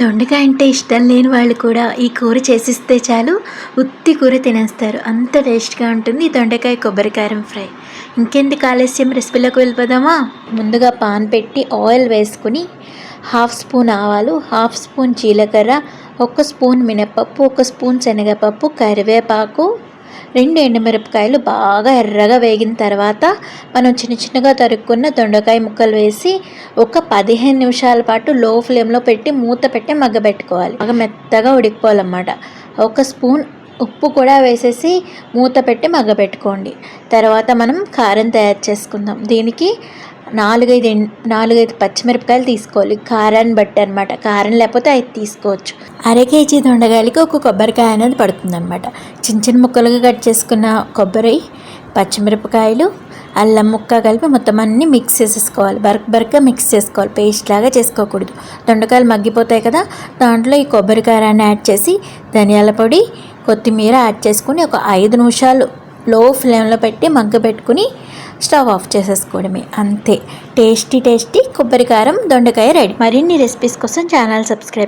దొండకాయ అంటే ఇష్టం లేని వాళ్ళు కూడా ఈ కూర చేసిస్తే చాలు. ఉత్తి కూర తినేస్తారు. అంత టేస్ట్గా ఉంటుంది ఈ దొండకాయ కొబ్బరికారం ఫ్రై. ఇంకెందుకు ఆలస్యం? రెసిపీలోకి వెళ్ళిపోదామా? ముందుగా పాన్ పెట్టి ఆయిల్ వేసుకుని హాఫ్ స్పూన్ ఆవాలు హాఫ్ స్పూన్ జీలకర్ర ఒక స్పూన్ మినపప్పు ఒక స్పూన్ శనగపప్పు కరివేపాకు రెండు ఎండుమిరపకాయలు బాగా ఎర్రగా వేగిన తర్వాత మనం చిన్న చిన్నగా తరుక్కున్న దొండకాయ ముక్కలు వేసి ఒక పదిహేను నిమిషాల పాటు లో ఫ్లేమ్లో పెట్టి మూత పెట్టి మగ్గబెట్టుకోవాలి. బాగా మెత్తగా ఉడికిపోవాలన్నమాట. ఒక స్పూన్ ఉప్పు కూడా వేసేసి మూత పెట్టి మగ్గపెట్టుకోండి తర్వాత మనం కారం తయారు చేసుకుందాం. దీనికి నాలుగైదు నాలుగైదు పచ్చిమిరపకాయలు తీసుకోవాలి. కారాన్ని బట్టి అనమాట కారం లేకపోతే అది తీసుకోవచ్చు. అర కేజీ దొండకాయలకి ఒక కొబ్బరికాయ అనేది పడుతుంది అనమాట చిన్న చిన్న ముక్కలుగా కట్ చేసుకున్న కొబ్బరి పచ్చిమిరపకాయలు అల్లం ముక్క కలిపి మొత్తం అన్నీ మిక్స్ చేసేసుకోవాలి. బరక్ బరక్గా మిక్స్ చేసుకోవాలి. పేస్ట్ లాగా చేసుకోకూడదు. దొండకాయలు మగ్గిపోతాయి కదా దాంట్లో ఈ కొబ్బరి కారాన్ని యాడ్ చేసి ధనియాల పొడి కొత్తిమీర యాడ్ చేసుకుని ఒక ఐదు నిమిషాలు లో ఫ్లేమ్లో పెట్టి మగ్గ పెట్టుకుని స్టవ్ ఆఫ్ చేసేసుకోవడమే. అంతే. టేస్టీ టేస్టీ కొబ్బరికారం దొండకాయ రెడీ. మరిన్ని రెసిపీస్ కోసం ఛానల్ సబ్స్క్రైబ్